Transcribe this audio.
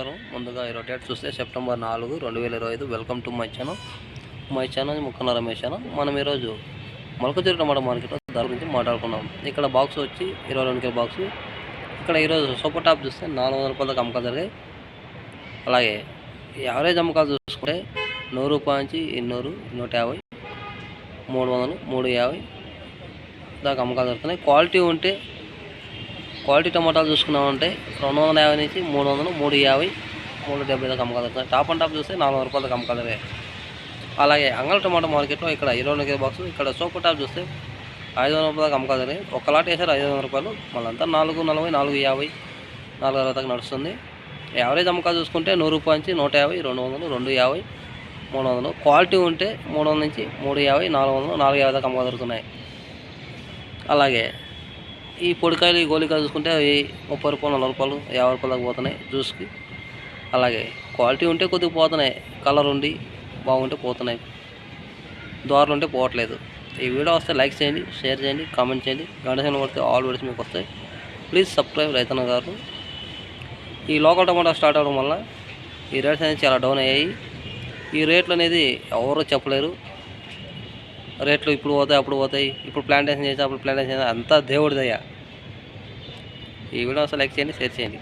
నమస్కారం. ముందుగా ఈ డేట్ చూస్తే సెప్టెంబర్ నాలుగు రెండు వేల ఇరవై ఐదు. Welcome to my channel. My channel Mukkana Ramesh channel మనం ఈరోజు మొలకచూరు టమాటా మార్కెట్లో ధర గురించి మాట్లాడుకున్నాం ఇక్కడ బాక్స్ వచ్చి ఇరవై రెండు కిలో బాక్స్ ఇక్కడ ఈరోజు సూపర్ టాప్ చూస్తే నాలుగు వందల రూపాయలకు అమ్మకాలు జరిగాయి. అలాగే యావరేజ్ అమ్మకాలు చూసుకుంటే నూరు రూపాయల నుంచి ఇన్నూరు నూట యాభై మూడు వందలు మూడు యాభై దాకా అమ్మకాలు జరుగుతున్నాయి. క్వాలిటీ ఉంటే క్వాలిటీ టమాటాలు చూసుకున్నామంటే రెండు వందల యాభై నుంచి మూడు వందలు మూడు యాభై మూడు డెబ్బై దాకా అమ్మకాలు టాప్ అండ్ టాప్ చూస్తే నాలుగు వందల రూపాయల అలాగే అంగళ టమాటా మార్కెట్లో ఇక్కడ ఇరవై వందల కేజీ బాక్స్ ఇక్కడ సూపర్ టాప్ చూస్తే ఐదు వందల రూపాయలకు దాకా అమ్మకాలు ఒక లాట్ వేసారు ఐదు వందల రూపాయలు. మళ్ళంతా నాలుగు నలభై నాలుగు యాభై నాలుగు అరవై దాకా నడుస్తుంది. యావరేజ్ అమ్మకాలు చూసుకుంటే నూరు రూపాయల నుంచి నూట యాభై రెండు వందలు రెండు యాభై మూడు వందలు. క్వాలిటీ ఉంటే మూడు వందల నుంచి మూడు యాభై నాలుగు వందలు నాలుగు యాభై దాకా అమ్మకాలు దొరుకుతున్నాయి అలాగే ఈ పొడికాయలు ఈ గోళికాయలు చూసుకుంటే అవి ముప్పై రూపాయలు నలభై రూపాయలు యాభై రూపాయలకు పోతున్నాయి జ్యూస్కి. అలాగే క్వాలిటీ ఉంటే కొద్దిగా పోతున్నాయి కలర్ ఉండి బాగుంటే పోతున్నాయి. దోరలు ఉంటే పోవట్లేదు. ఈ వీడియో వస్తే లైక్ చేయండి షేర్ చేయండి కామెంట్ చేయండి. గంట పడితే ఆల్ వీడియోస్ మీకు వస్తాయి. ప్లీజ్ సబ్స్క్రైబ్ రైతన్న గారు. ఈ లోకల్ టమాటా స్టార్ట్ అవ్వడం వల్ల ఈ రేట్స్ అనేది చాలా డౌన్ అయ్యాయి. ఈ రేట్లు అనేది ఎవరు చెప్పలేరు. రేట్లు ఇప్పుడు పోతాయి అప్పుడు పోతాయి ఇప్పుడు ప్లాంటేషన్ చేసి అప్పుడు ప్లాంటేషన్ చేసి అంతా దేవుడిదయ్యా ఈ వీడియో అసలు లైక్ చేయండి షేర్ చేయండి.